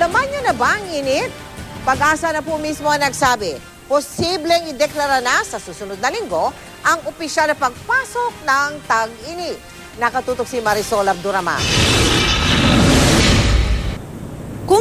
Naramdaman niyo na ba ang init? Pag-asa na po mismo ang nagsabi, posibleng ideklara na sa susunod na linggo ang opisyal na pagpasok ng tag-init. Nakatutok si Marisol Abduraman.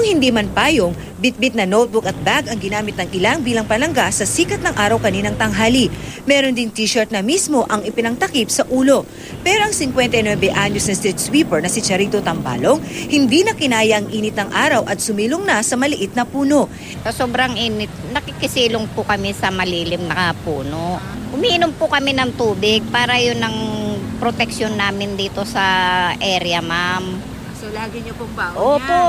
Hindi man payong, bitbit na notebook at bag ang ginamit ng ilang bilang palangga sa sikat ng araw kaninang tanghali. Meron ding t-shirt na mismo ang ipinangtakip sa ulo. Pero ang 59 anyos na street sweeper na si Charito Tambalong, hindi na kinaya ang init ng araw at sumilong na sa maliit na puno. Sobrang init, nakikisilong po kami sa malilim na puno. Umiinom po kami ng tubig para yun ang proteksyon namin dito sa area, ma'am. So lagi niyo pong baon Opo,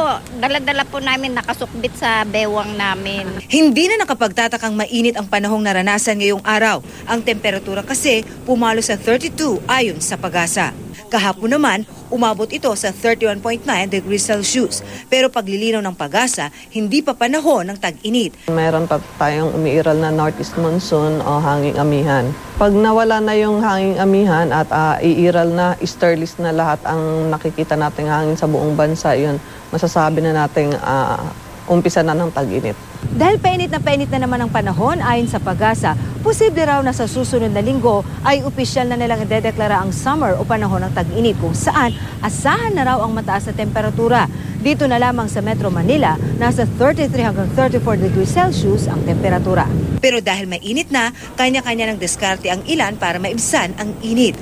dala-dala po namin nakasukbit sa bewang namin. Hindi na nakapagtatakang mainit ang panahong naranasan ngayong araw. Ang temperatura kasi pumalo sa 32 ayon sa pag-asa. Kahapon naman, umabot ito sa 31.9 degrees Celsius. Pero paglilinaw ng pag-asa, hindi pa panahon ng tag-init. Mayroon pa tayong umiiral na northeast monsoon o hanging amihan. Pag nawala na yung hanging amihan at ah, iiral na, easterlies na lahat ang nakikita nating hangin sa buong bansa, yun, masasabi na nating ah, umpisa na ng tag-init. Dahil painit na painit na naman ang panahon ayon sa pag-asa, posible raw na sa susunod na linggo ay opisyal na nilang idedeklara ang summer o panahon ng tag-init kung saan asahan na raw ang mataas na temperatura. Dito na lamang sa Metro Manila, nasa 33 hanggang 34 degrees Celsius ang temperatura. Pero dahil mainit na, kanya-kanya ng diskarte ang ilan para maibsan ang init.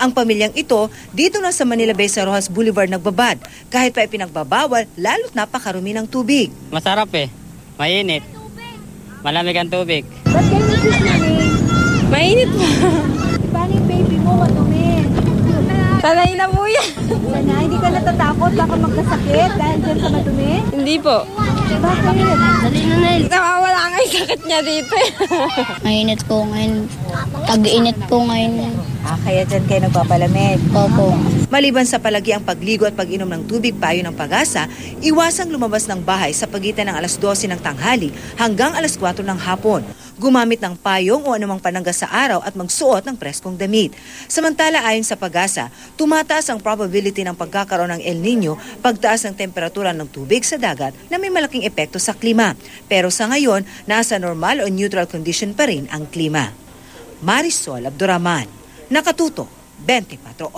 Ang pamilyang ito, dito na sa Manila Bay sa Rojas Boulevard nagbabad. Kahit pa ipinagbabawal, lalo't napakarumi ng tubig. Masarap eh. Mainit. Malamig ang tubig. Ba't kayo nagsiswimming? Mainit po. Paano yung baby mo madumi? Sanay na po yan. Sana, hindi ka natatakot baka magkasakit dahil dyan sa madumi? Hindi po. Bakit? Dali na na. Nawawala nga yung sakit niya dito. eh. Mainit po ngayon. Tag-init po ngayon. Ah, kaya dyan kayo nagpapalamig. Opo. Maliban sa palagi ang pagligo at pag-inom ng tubig payo ng pag-asa, iwasang lumabas ng bahay sa pagitan ng alas 12 ng tanghali hanggang alas 4 ng hapon. Gumamit ng payong o anumang panangga sa araw at magsuot ng preskong damit. Samantala ayon sa pag-asa, tumataas ang probability ng pagkakaroon ng El Nino pagtaas ng temperatura ng tubig sa dagat na may malaking epekto sa klima. Pero sa ngayon, nasa normal o neutral condition pa rin ang klima. Marisol Abduraman, Nakatuto, 24